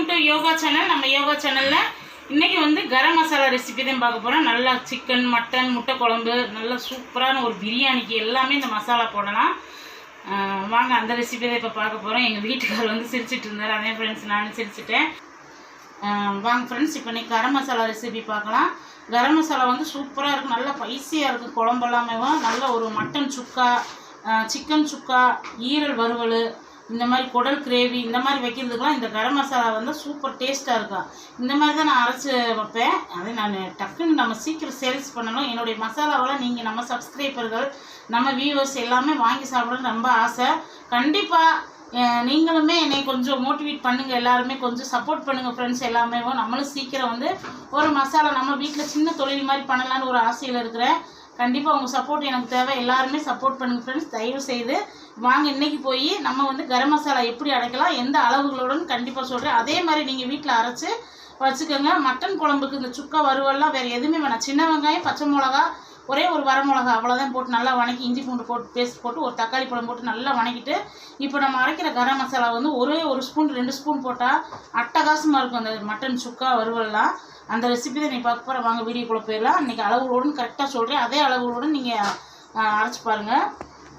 Welcome to yoga channel நம்ம யோகா சேனலில் இன்றைக்கி வந்து கரம் மசாலா ரெசிபி தான் பார்க்க போகிறோம் நல்லா சிக்கன் மட்டன் முட்டை குழம்பு நல்லா சூப்பரான ஒரு பிரியாணிக்கு எல்லாமே இந்த மசாலா போடலாம். வாங்க அந்த ரெசிபி தான் இப்போ பார்க்க போகிறோம் எங்கள் வீட்டுக்காரர் வந்து சிரிச்சிட்டு இருந்தார். அதே ஃப்ரெண்ட்ஸ் நானும் சிரிச்சிட்டேன். வாங்க ஃப்ரெண்ட்ஸ் இப்போ நீ கரம் மசாலா ரெசிபி பார்க்கலாம். கரம் மசாலா வந்து சூப்பராக இருக்கும் நல்லா ஸ்பைசியாக இருக்கும் குழம்பு எல்லாமே நல்ல ஒரு மட்டன் சுக்கா சிக்கன் சுக்கா ஈரல் வறுவல் இந்த மாதிரி குடல் கிரேவி இந்த மாதிரி வைக்கிறதுக்கெலாம் இந்த கரம் மசாலா வந்து சூப்பர் டேஸ்ட்டாக இருக்கும் இந்த மாதிரி தான் நான் அரைச்சி வைப்பேன். அதே நான் டக்குன்னு நம்ம சீக்கிரம் சேல்ஸ் பண்ணணும். என்னுடைய மசாலாவெல்லாம் நீங்கள் நம்ம சப்ஸ்கிரைபர்கள் நம்ம வியூவர்ஸ் எல்லாமே வாங்கி சாப்பிடணும்னு ரொம்ப ஆசை. கண்டிப்பாக நீங்களுமே என்னை கொஞ்சம் மோட்டிவேட் பண்ணுங்கள் எல்லாருமே கொஞ்சம் சப்போர்ட் பண்ணுங்கள் ஃப்ரெண்ட்ஸ் எல்லாமே நம்மளும் சீக்கிரம் வந்து ஒரு மசாலா நம்ம வீட்டில் சின்ன தொழில் மாதிரி பண்ணலான்னு ஒரு ஆசையில் இருக்கிறேன். கண்டிப்பாக உங்கள் சப்போர்ட் எனக்கு தேவை. எல்லாருமே சப்போர்ட் பண்ணுங்கள் ஃப்ரெண்ட்ஸ் தயவு செய்து வாங்க இன்றைக்கி போய் நம்ம வந்து கரம் மசாலா எப்படி அடைக்கலாம் எந்த அளவுகளோடன்னு கண்டிப்பாக சொல்கிறேன் அதே மாதிரி நீங்கள் வீட்டில் அரைச்சி வச்சுக்கோங்க. மட்டன் குழம்புக்கு இந்த சுக்கா வறுவல்லாம் வேறு எதுவுமே வேணாம். சின்ன வெங்காயம் பச்சை மிளகா ஒரே ஒரு வரமிளகா அவ்வளோதான் போட்டு நல்லா வணக்கி இஞ்சி பூண்டு போட்டு பேஸ்ட் போட்டு ஒரு தக்காளி பழம் போட்டு நல்லா வணக்கிட்டு இப்போ நம்ம அரைக்கிற கரம் மசாலா வந்து ஒரே ஒரு ஸ்பூன் ரெண்டு ஸ்பூன் போட்டால் அட்டகாசமாக இருக்கும் அந்த மட்டன் சுக்கா வறுவல்லாம். அந்த ரெசிபி தான் நீ பார்க்க போகிற வாங்க வீடியோக்குள்ளே போயிடலாம். இன்றைக்கி அளவுகளோடு கரெக்டாக சொல்கிறேன் அதே அளவுகளோடு நீங்கள் அரைச்சி பாருங்கள்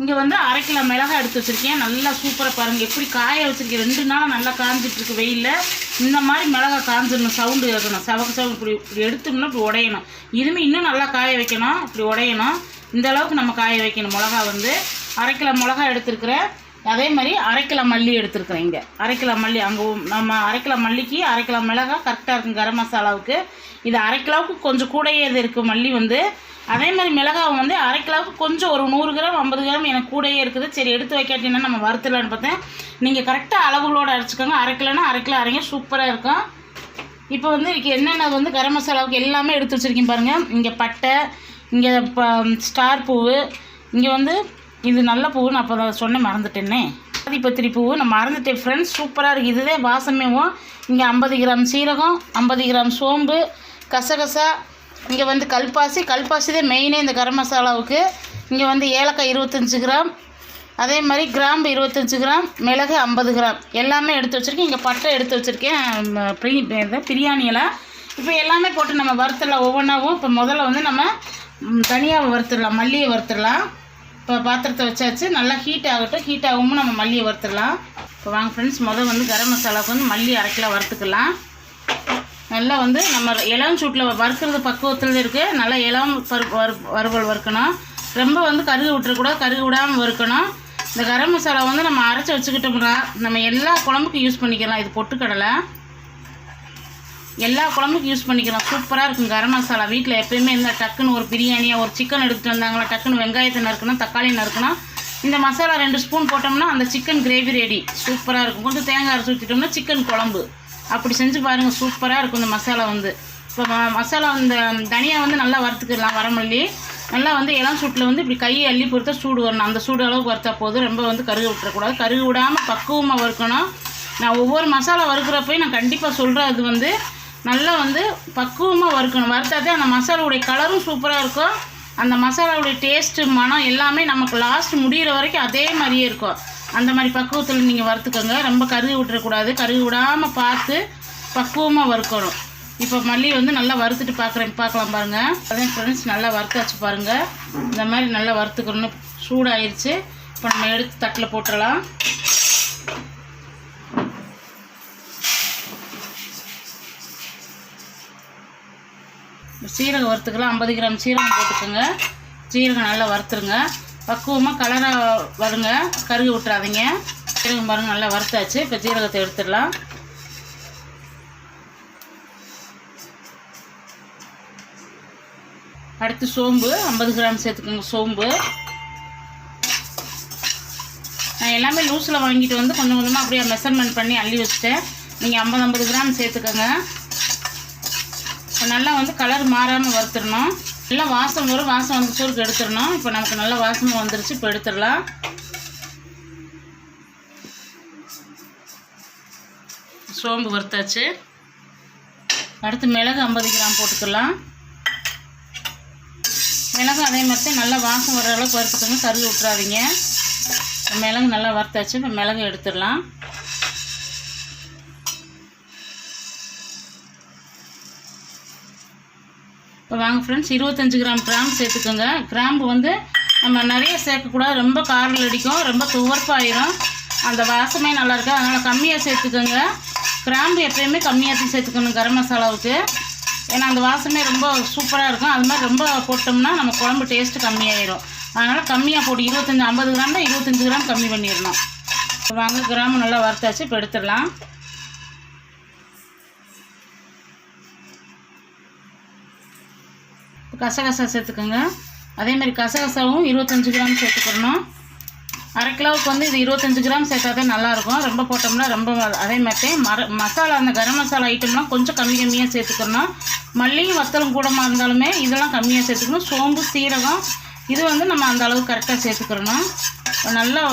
இங்கே வந்து அரை கிலோ மிளகாய் எடுத்து வச்சுருக்கேன். நல்லா சூப்பராக பாருங்கள் எப்படி காய வச்சுருக்கேன். ரெண்டு நாள் நல்லா காஞ்சிட்டு வெயிலில். இந்த மாதிரி மிளகாய் காஞ்சிடணும். சவுண்டு கேட்கணும் சவக்கு சவுண்டு இப்படி இப்படி எடுத்தோம்னா இப்படி உடையணும். இதுவுமே இன்னும் நல்லா காய வைக்கணும். இப்படி உடையணும். இந்த அளவுக்கு நம்ம காய வைக்கணும். மிளகா வந்து அரை கிலோ மிளகா எடுத்துருக்கிறேன். அதே மாதிரி அரை கிலோ மல்லி எடுத்துருக்குறேன் இங்கே. அரை கிலோ மல்லி அங்கே நம்ம அரை கிலோ மல்லிக்கு அரை கிலோ மிளகாய் கரெக்டாக இருக்கும் கரம் மசாலாவுக்கு. இது அரை கிலோவுக்கு கொஞ்சம் கூடையே இது இருக்குது மல்லி வந்து. அதே மாதிரி மிளகாவும் வந்து அரை கிலோவுக்கு கொஞ்சம் ஒரு நூறு கிராம் ஐம்பது கிராம் எனக்கு கூடயே இருக்குது. சரி எடுத்து வைக்காட்டினா நம்ம வறுத்துலான்னு பார்த்தேன். நீங்கள் கரெக்டாக அளவுகளோடு அரைச்சிக்கோங்க. அரை கிலோனா அரை கிலோ அரைங்க சூப்பராக இருக்கும். இப்போ வந்து இதுக்கு என்னென்ன வந்து கரம் மசாலாவுக்கு எல்லாமே எடுத்து வச்சுருக்கேன் பாருங்கள் இங்கே பட்டை இங்கே இப்போ ஸ்டார் பூவு இங்கே வந்து இது நல்ல பூவு நான் அப்போ தான் சொன்ன மறந்துட்டேனே ஆதிபத்திரி பூவு நான் மறந்துட்டேன் ஃப்ரெண்ட்ஸ் சூப்பராக இருக்குது இதுவே வாசமேவும். இங்கே ஐம்பது கிராம் சீரகம் ஐம்பது கிராம் சோம்பு கசகசா. இங்கே வந்து கல்பாசி. கல்பாசி தான் மெயினே இந்த கரம் மசாலாவுக்கு. இங்கே வந்து ஏலக்காய் இருபத்தஞ்சி கிராம். அதே மாதிரி கிராம்பு இருபத்தஞ்சி கிராம் மிளகு ஐம்பது கிராம். எல்லாமே எடுத்து வச்சுருக்கேன். இங்கே பட்டை எடுத்து வச்சுருக்கேன். ம, பிரியாணியெல்லாம் பிரியாணி எல்லாம். இப்போ எல்லாமே போட்டு நம்ம வறுத்துடலாம். ஒவ்வொன்றாவும் இப்போ முதல்ல வந்து நம்ம தனியாக வறுத்துடலாம். மல்லியை வறுத்துடலாம். இப்போ பாத்திரத்தை வச்சாச்சு. நல்லா ஹீட் ஆகட்டும். ஹீட் ஆகும் நம்ம மல்லியை வறுத்துடலாம். இப்போ வாங்க ஃப்ரெண்ட்ஸ் முதல் வந்து கரம் மசாலாவுக்கு வந்து மல்லி அரைக்கலாம் வறுத்துக்கலாம். நல்லா வந்து நம்ம இளம் சூட்டில் வறுக்கிறது பக்குவத்தில் இருக்குது நல்லா இளம் பரு வறு வறுவல் வறுக்கணும். ரொம்ப வந்து கருகு விட்டுறக்கூடாது. கருகு விடாமல் வறுக்கணும். இந்த கரம் மசாலா வந்து நம்ம அரைச்சி வச்சுக்கிட்டோம்னா நம்ம எல்லா குழம்புக்கும் யூஸ் பண்ணிக்கலாம். இது பொட்டுக்கடலை. எல்லா குழம்புக்கும் யூஸ் பண்ணிக்கலாம் சூப்பராக இருக்கும். கரம் மசாலா. வீட்டில் எப்பயுமே இருந்தால் டக்குன்னு ஒரு பிரியாணியாக ஒரு சிக்கன் எடுத்துகிட்டு வந்தாங்களா டக்குன்னு வெங்காயத்தை நறுக்கணும் தக்காளி நறுக்கணும் இந்த மசாலா ரெண்டு ஸ்பூன் போட்டோம்னா அந்த சிக்கன் கிரேவி ரெடி சூப்பராக இருக்கும். கொஞ்சம் தேங்காய் அரைச்சி ஊற்றிட்டோம்னா சிக்கன் குழம்பு. அப்படி செஞ்சு பாருங்கள் சூப்பராக இருக்கும். இந்த மசாலா வந்து. இப்போ மசாலா இந்த தனியா வந்து நல்லா வறுத்துக்கிடலாம் வரமல்லி நல்லா வந்து இளம் சூட்டில் வந்து இப்படி கையை அள்ளி பொறுத்தா சூடு வரணும். அந்த சூடு அளவுக்கு வறுத்தா போதும். ரொம்ப வந்து கருக விட்டுறக்கூடாது. கருக விடாமல் பக்குவமாக வறுக்கணும். நான் ஒவ்வொரு மசாலா வறுக்கிறப்பையும் நான் கண்டிப்பாக சொல்கிறேன் அது வந்து நல்லா வந்து பக்குவமாக வறுக்கணும். வறுத்தாதே அந்த மசாலாவுடைய கலரும் சூப்பராக இருக்கும். அந்த மசாலாவுடைய டேஸ்ட்டு மனம் எல்லாமே நமக்கு லாஸ்ட் முடிகிற வரைக்கும் அதே மாதிரியே இருக்கும். அந்த மாதிரி பக்குவத்தில் நீங்கள் வறுத்துக்கோங்க. ரொம்ப கருகு விட்டுறக்கூடாது. கருகு விடாமல் பார்த்து பக்குவமாக வறுக்கணும். இப்போ மல்லி வந்து நல்லா வறுத்துட்டு பார்க்குறேன் பார்க்கலாம் பாருங்கள் அதே ஃப்ரெண்ட்ஸ் நல்லா வறுத்தாச்சு பாருங்கள் இந்த மாதிரி நல்லா வறுத்துக்கணும் சூடாயிருச்சு. இப்போ நம்ம எடுத்து தட்டில் போட்டுடலாம் சீரகம் வறுத்துக்கலாம். ஐம்பது கிராம் சீரகம் போட்டுக்கோங்க. சீரகம் நல்லா வறுத்துருங்க. பக்குவமாக கலராக வருங்க. கருகு விட்டுறாதீங்க. சீரகம் பாருங்க நல்லா வறுத்தாச்சு. இப்போ சீரகத்தை எடுத்துடலாம். அடுத்து சோம்பு. ஐம்பது கிராம் சேர்த்துக்கோங்க சோம்பு. நான் எல்லாமே லூஸில் வாங்கிட்டு வந்து கொஞ்சம் கொஞ்சமாக அப்படியே மெஷர்மெண்ட் பண்ணி அள்ளி வச்சுட்டேன். நீங்கள் ஐம்பது ஐம்பது கிராம் சேர்த்துக்கோங்க. நல்லா வந்து கலர் மாறாமல் வறுத்துடணும். நல்லா வாசம் வரும் வாசம் வந்து சூருக்கு எடுத்துடணும். இப்போ நமக்கு நல்ல வாசமும் வந்துருச்சு இப்போ எடுத்துடலாம். சோம்பு வறுத்தாச்சு. அடுத்து மிளகு ஐம்பது கிராம் போட்டுக்கலாம். மிளகு அதே மாதிரி தான் நல்லா வாசம் வர அளவுக்கு வறுத்துக்கோங்க கருவி விட்றாதீங்க மிளகு நல்லா வறுத்தாச்சு இப்போ மிளகு எடுத்துடலாம். இப்போ வாங்க ஃப்ரெண்ட்ஸ் இருபத்தஞ்சி கிராம் கிராம்பு சேர்த்துக்கோங்க. கிராம்பு வந்து நம்ம நிறைய சேர்க்கக்கூடாது. ரொம்ப காரில் அடிக்கும் ரொம்ப துவர்ப்பாயிரும். அந்த வாசமே நல்லாயிருக்கு அதனால் கம்மியாக சேர்த்துக்கோங்க. கிராம்பு எப்பயுமே கம்மியாக தான் சேர்த்துக்கணும் கரம் மசாலாவுக்கு. ஏன்னா அந்த வாசமே ரொம்ப சூப்பராக இருக்கும். அது மாதிரி ரொம்ப போட்டோம்னா நம்ம குழம்பு டேஸ்ட்டு கம்மியாயிரும். அதனால் கம்மியாக போட்டு இருபத்தஞ்சி ஐம்பது கிராம்னா இருபத்தஞ்சி கிராம் கம்மி பண்ணிடணும். இப்போ வாங்க கிராம்பு நல்லா வறுத்தாச்சு. இப்போ எடுத்துடலாம். கசகசா சேர்த்துக்கோங்க. அதே மாதிரி கசகசாவும் இருபத்தஞ்சி கிராம் சேர்த்துக்கணும். அரை கிலோவுக்கு வந்து இது இருபத்தஞ்சி கிராம் சேர்த்தா தான் நல்லாயிருக்கும். ரொம்ப போட்டோம்னா ரொம்ப அதே மாதிரி மர மசாலா அந்த கரம் மசாலா ஐட்டம்லாம் கொஞ்சம் கம்மி கம்மியாக சேர்த்துக்கணும். மல்லியும் வத்தலும் கூடமாக இருந்தாலுமே இதெல்லாம் கம்மியாக சேர்த்துக்கணும். சோம்பு சீரகம் இது வந்து நம்ம அந்த அளவுக்கு கரெக்டாக சேர்த்துக்கிறணும் நல்லா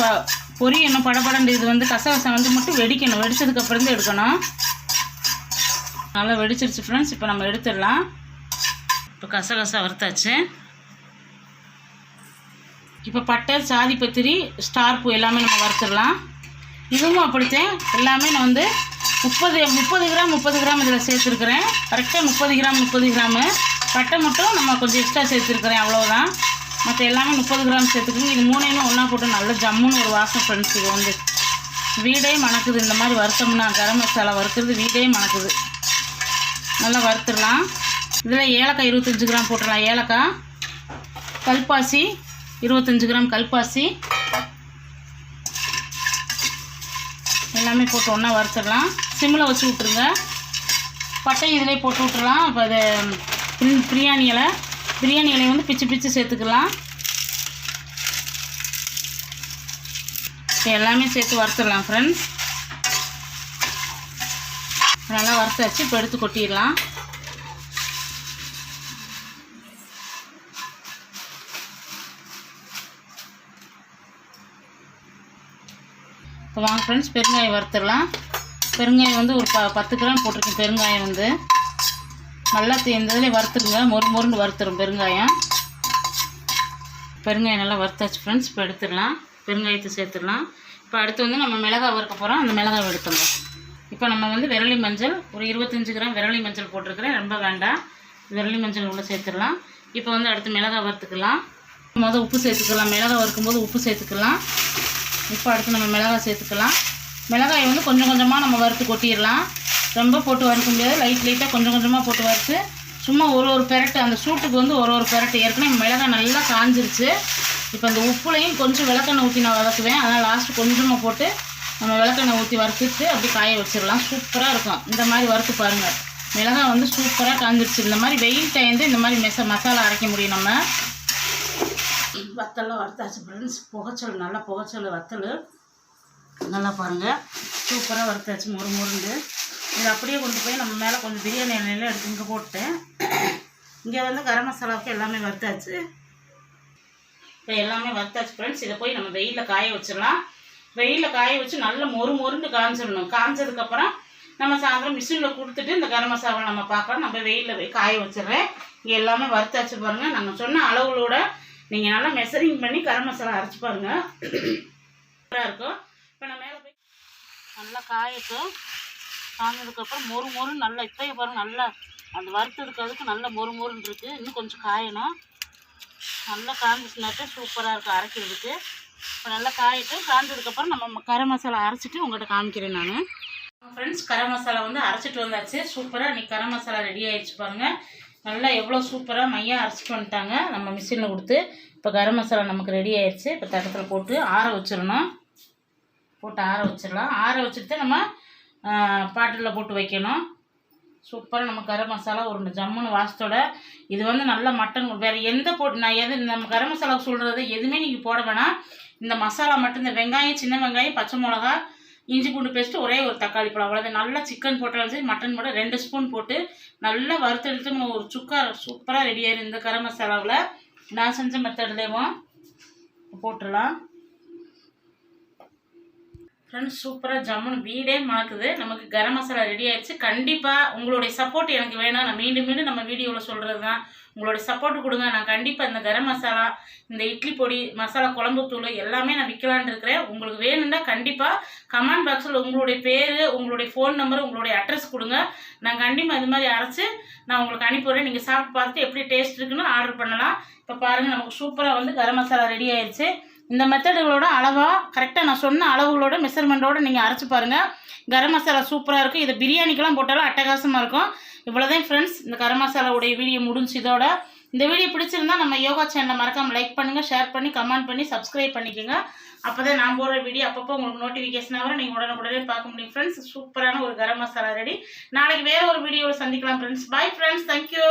பொரியணும் படப்படண்டு இது வந்து கசகசம் வந்து மட்டும் வெடிக்கணும். வெடித்ததுக்கப்புறம் தான் எடுக்கணும். நல்லா வெடிச்சிருச்சு ஃப்ரெண்ட்ஸ் இப்போ நம்ம எடுத்துடலாம். இப்போ கசகசா வறுத்தாச்சு. இப்போ பட்டை சாதி பத்திரி ஸ்டார் பூ எல்லாமே நம்ம வறுத்துடலாம். இதுவும் அப்படித்தான் எல்லாமே நான் வந்து முப்பது முப்பது கிராம் முப்பது கிராம் இதில் சேர்த்துருக்குறேன். கரெக்டாக முப்பது கிராம் முப்பது கிராமு. பட்டை மட்டும் நம்ம கொஞ்சம் எக்ஸ்ட்ரா சேர்த்துருக்குறேன் அவ்வளோதான் மற்ற எல்லாமே முப்பது கிராம் சேர்த்துக்கணும். இது மூணையுமே ஒன்றா போட்டு நல்ல ஜம்முன்னு ஒரு வாசம் ஃப்ரெண்ட்ஸ் இது வந்து. வீடே மணக்குது. இந்த மாதிரி வறுத்தோம்னா கரம் மசாலா வறுக்கிறது வீடே மணக்குது. நல்லா வறுத்துடலாம். இதில் ஏலக்காய் இருபத்தஞ்சி கிராம் போட்டுடலாம். ஏலக்காய் கல்பாசி இருபத்தஞ்சி கிராம் கல்பாசி. எல்லாமே போட்டு ஒன்றா வறுத்துடலாம். சிம்மில் வச்சு விட்ருங்க பட்டை இதிலே போட்டு விட்றலாம் இப்போ அது பிரியாணி இலை. பிரியாணி இலையை வந்து பிச்சு பிச்சு சேர்த்துக்கலாம். எல்லாமே சேர்த்து வறுத்துடலாம் ஃப்ரெண்ட்ஸ் நல்லா வறுத்தாச்சு. இப்போ எடுத்து கொட்டிடலாம். இப்போ வாங்க ஃப்ரெண்ட்ஸ் பெருங்காயம் வறுத்துடலாம். பெருங்காயம் வந்து ஒரு ப பத்து கிராம் போட்டிருக்கேன் பெருங்காயம் வந்து. நல்லா தேர்ந்ததுலேயே வறுத்துருங்க மொறு மொறுன்னு வறுத்துரும் பெருங்காயம். பெருங்காயம் நல்லா வறுத்தாச்சு ஃப்ரெண்ட்ஸ் இப்போ எடுத்துடலாம். பெருங்காயத்தை சேர்த்துடலாம். இப்போ அடுத்து வந்து நம்ம மிளகாய் வறுக்க போகிறோம் அந்த மிளகாய் எடுத்துங்க. இப்போ நம்ம வந்து விரலி மஞ்சள் ஒரு இருபத்தஞ்சி கிராம் விரலி மஞ்சள் போட்டிருக்கிறேன். ரொம்ப வேண்டாம். விரலி மஞ்சள் உள்ளே சேர்த்துடலாம். இப்போ வந்து அடுத்து மிளகாய் வறுத்துக்கலாம். மொதல் உப்பு சேர்த்துக்கலாம். மிளகாய் வறுக்கும்போது உப்பு சேர்த்துக்கலாம். இப்போ அடுத்து நம்ம மிளகாய் சேர்த்துக்கலாம். மிளகாயை வந்து கொஞ்சம் கொஞ்சமாக நம்ம வறுத்து கொட்டிடலாம். ரொம்ப போட்டு வறுக்க முடியாது. லைட் லைட்டாக கொஞ்சம் கொஞ்சமாக போட்டு வறுத்து சும்மா ஒரு ஒரு பெரட்டு அந்த சூட்டுக்கு வந்து ஒரு ஒரு பெரட்டு. ஏற்கனவே மிளகாய் நல்லா காஞ்சிருச்சு. இப்போ அந்த உப்புலையும் கொஞ்சம் விளக்கெண்ணெய் ஊற்றி நான் வதக்குவேன். அதனால் லாஸ்ட்டு கொஞ்சமாக போட்டு நம்ம விளக்கெண்ணெய் ஊற்றி வறுத்துட்டு அப்படி காய வச்சிடலாம். சூப்பராக இருக்கும். இந்த மாதிரி வறுத்து பாருங்கள் மிளகாய் வந்து சூப்பராக காஞ்சிருச்சு. இந்த மாதிரி வெயில் டயந்து இந்த மாதிரி மெச மசாலா அரைக்க முடியும் நம்ம. வத்தலாம் வறுத்தாச்சு ஃப்ரெண்ட்ஸ் புகைச்சல் நல்லா புகைச்சல் வத்தல். நல்லா பாருங்கள் சூப்பராக வறுத்தாச்சு முறு முருண்டு இது அப்படியே கொண்டு போய் நம்ம மேலே கொஞ்சம் பிரியாணி எண்ணெயில் எடுத்து இங்கே போட்டேன். இங்கே வந்து கரம் மசாலாவுக்கு எல்லாமே வறுத்தாச்சு. இப்போ எல்லாமே வறுத்தாச்சு ஃப்ரெண்ட்ஸ் இதை போய் நம்ம வெயிலில் காய வச்சிடலாம். வெயிலில் காய வச்சு நல்ல மொறு மொறுண்டு காய்ச்சிடணும் காய்ஞ்சதுக்கப்புறம் நம்ம சாயந்தரம் மிஷினில் கொடுத்துட்டு இந்த கரம் மசாலா நம்ம பார்க்கலாம். நம்ம வெயிலில் போய் காய வச்சிடுறேன். இங்கே எல்லாமே வறுத்தாச்சு பாருங்கள் நாங்கள் சொன்ன அளவுகளோட நீங்கள் நல்லா மெஷரிங் பண்ணி கரம் மசாலா அரைச்சி பாருங்கள் சூப்பராக இருக்கும். இப்போ நான் மேலே போய் நல்லா காயட்டும். காய்ஞ்சதுக்கப்புறம் மொறு மொறு நல்லா இப்போயே பாருங்கள் நல்லா அந்த வறுத்ததுக்கு அதுக்கு நல்லா மொறு மொறுன்னு இருக்குது இன்னும் கொஞ்சம் காயணும். நல்லா காய்ஞ்சிச்சுனாக்கா சூப்பராக இருக்கும் அரைக்கிறதுக்கு. இப்போ நல்லா காயிட்டு காஞ்சதுக்கப்புறம் நம்ம கரம் மசாலா அரைச்சிட்டு உங்கள்கிட்ட காமிக்கிறேன் நான். ஃப்ரெண்ட்ஸ் கரம் மசாலா வந்து அரைச்சிட்டு வந்தாச்சு. சூப்பராக இன்றைக்கி கரம் மசாலா ரெடி ஆகிடுச்சு பாருங்கள் நல்லா எவ்வளோ சூப்பராக மையாக அரைச்சி பண்ணிட்டாங்க. நம்ம மிஷினில் கொடுத்து இப்போ கரம் மசாலா நமக்கு ரெடி ஆயிடுச்சு இப்போ தட்டத்தில் போட்டு ஆற வச்சிடணும். போட்டு ஆற வச்சிடலாம். ஆற வச்சுட்டு நம்ம பாட்டிலில் போட்டு வைக்கணும். சூப்பராக நம்ம கரம் மசாலா ஒரு ஜம்முன்னு வாசத்தோட இது வந்து நல்ல மட்டன் வேறு எந்த போட்டு நான் எது நம்ம கரம் மசாலா சொல்கிறது எதுவுமே நீங்கள் போட வேணாம். இந்த மசாலா மட்டும் இந்த வெங்காயம் சின்ன வெங்காயம் பச்சை மிளகா இஞ்சி பூண்டு பேஸ்ட்டு ஒரே ஒரு தக்காளி பழம் அவ்வளோதான் நல்லா சிக்கன் போட்டாலும் சரி மட்டன் போட்டு ரெண்டு ஸ்பூன் போட்டு நல்லா வறுத்தெடுத்து நம்ம ஒரு சுக்கா சூப்பராக ரெடி ஆயிரும் இந்த கரம் மசாலாவில். நான் செஞ்ச மெத்தட்லேயும்? போட்டுடலாம். ஃப்ரெண்ட்ஸ் சூப்பராக ஜம்முன்னு வீடே மணக்குது. நமக்கு கரம் மசாலா ரெடி ஆயிடுச்சு. கண்டிப்பாக உங்களுடைய சப்போர்ட் எனக்கு வேணும். நான் மீண்டும் மீண்டும் நம்ம வீடியோவில் சொல்கிறது தான் உங்களுடைய சப்போர்ட் கொடுங்க. நான் கண்டிப்பாக இந்த கரம் மசாலா இந்த இட்லி பொடி மசாலா குழம்பு தூள் எல்லாமே நான் விற்கலான்னு இருக்கிறேன். உங்களுக்கு வேணும்னா கண்டிப்பாக கமெண்ட் பாக்ஸில் உங்களுடைய பேர் உங்களுடைய ஃபோன் நம்பர் உங்களுடைய அட்ரஸ் கொடுங்க. நான் கண்டிப்பாக இது மாதிரி அரைச்சி நான் உங்களுக்கு அனுப்பிடுறேன் நீங்கள் சாப்பிட்டு பார்த்துட்டு எப்படி டேஸ்ட் இருக்குன்னு ஆர்டர் பண்ணலாம். இப்போ பாருங்கள் நமக்கு சூப்பராக வந்து கரம் மசாலா ரெடி ஆயிடுச்சு இந்த மெத்தடுகளோட அளவாக கரெக்டாக நான் சொன்ன அளவுகளோட மெஷர்மெண்ட்டோடு நீங்கள் அரைச்சி பாருங்கள் கரம் மசாலா சூப்பராக இருக்கும். இதை பிரியாணிக்கெலாம் போட்டாலும் அட்டகாசமாக இருக்கும். இவ்வளோதான் ஃப்ரெண்ட்ஸ் இந்த கரம் மசாலாவுடைய வீடியோ முடிஞ்சு இதோட இந்த வீடியோ பிடிச்சிருந்தா நம்ம யோகா சேனலை மறக்காமல் லைக் பண்ணுங்கள் ஷேர் பண்ணி கமெண்ட் பண்ணி சப்ஸ்கிரைப் பண்ணிக்கோங்க. அப்போ தான் நான் போடுற வீடியோ அப்பப்போ உங்களுக்கு நோட்டிஃபிகேஷன் வரும். நீங்கள் உடனுக்குடனே பார்க்க முடியும் ஃப்ரெண்ட்ஸ் சூப்பரான ஒரு கரம் மசாலா ரெடி நாளைக்கு வேறு ஒரு வீடியோவில் சந்திக்கலாம் ஃப்ரெண்ட்ஸ் பை ஃப்ரெண்ட்ஸ் தேங்க்யூ